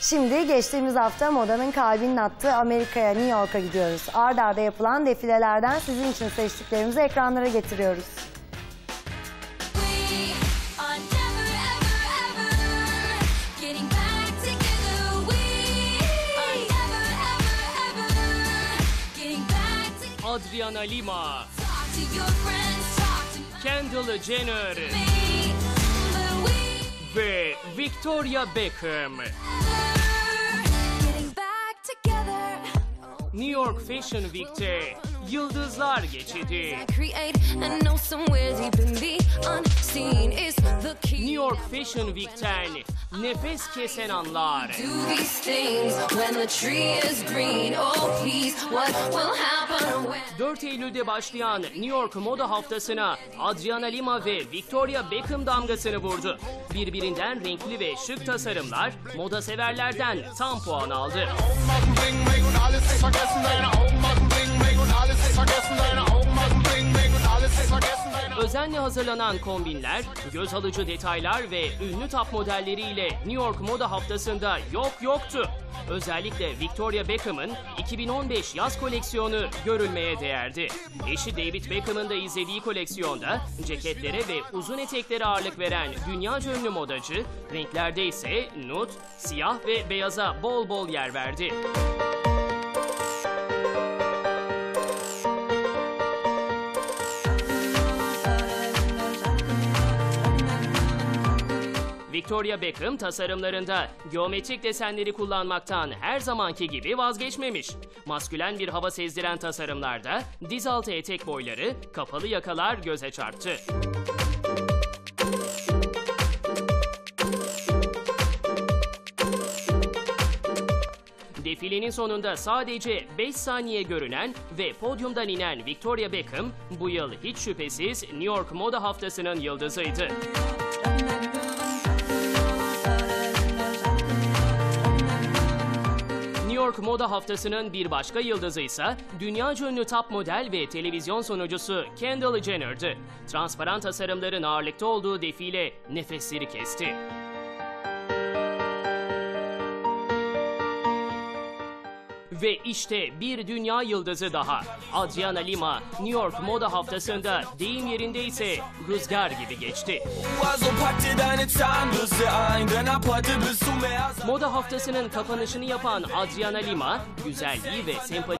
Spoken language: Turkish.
Şimdi geçtiğimiz hafta modanın kalbinin attığı Amerika'ya, New York'a gidiyoruz. Ard arda yapılan defilelerden sizin için seçtiklerimizi ekranlara getiriyoruz. Adriana Lima, Kendall Jenner ve Victoria Beckham. New York Fashion Week'te Yıldızlar Geçidi. New York Fashion Week'ten nefes kesen anlar. Oh, please, what will happen when? 4 Eylül'de başlayan New York Moda Haftası'na Adriana Lima ve Victoria Beckham damgasını vurdu. Birbirinden renkli ve şık tasarımlar moda severlerden tam puan aldı. Özenle hazırlanan kombinler, göz alıcı detaylar ve ünlü top modelleriyle New York Moda Haftası'nda yok yoktu. Özellikle Victoria Beckham'ın 2015 yaz koleksiyonu görülmeye değerdi. Eşi David Beckham'ın da izlediği koleksiyonda ceketlere ve uzun eteklere ağırlık veren dünyaca ünlü modacı, renklerde ise nude, siyah ve beyaza bol bol yer verdi. Victoria Beckham tasarımlarında geometrik desenleri kullanmaktan her zamanki gibi vazgeçmemiş. Maskülen bir hava sezdiren tasarımlarda diz altı etek boyları, kapalı yakalar göze çarptı. Defilenin sonunda sadece 5 saniye görünen ve podyumdan inen Victoria Beckham bu yıl hiç şüphesiz New York Moda Haftası'nın yıldızıydı. York Moda Haftası'nın bir başka yıldızı ise dünya ünlü top model ve televizyon sunucusu Kendall Jenner'dı. Transparan tasarımların ağırlıkta olduğu defile nefesleri kesti. Ve işte bir dünya yıldızı daha. Adriana Lima, New York Moda Haftası'nda deyim yerinde ise rüzgar gibi geçti. Moda haftasının kapanışını yapan Adriana Lima, güzelliği ve sempati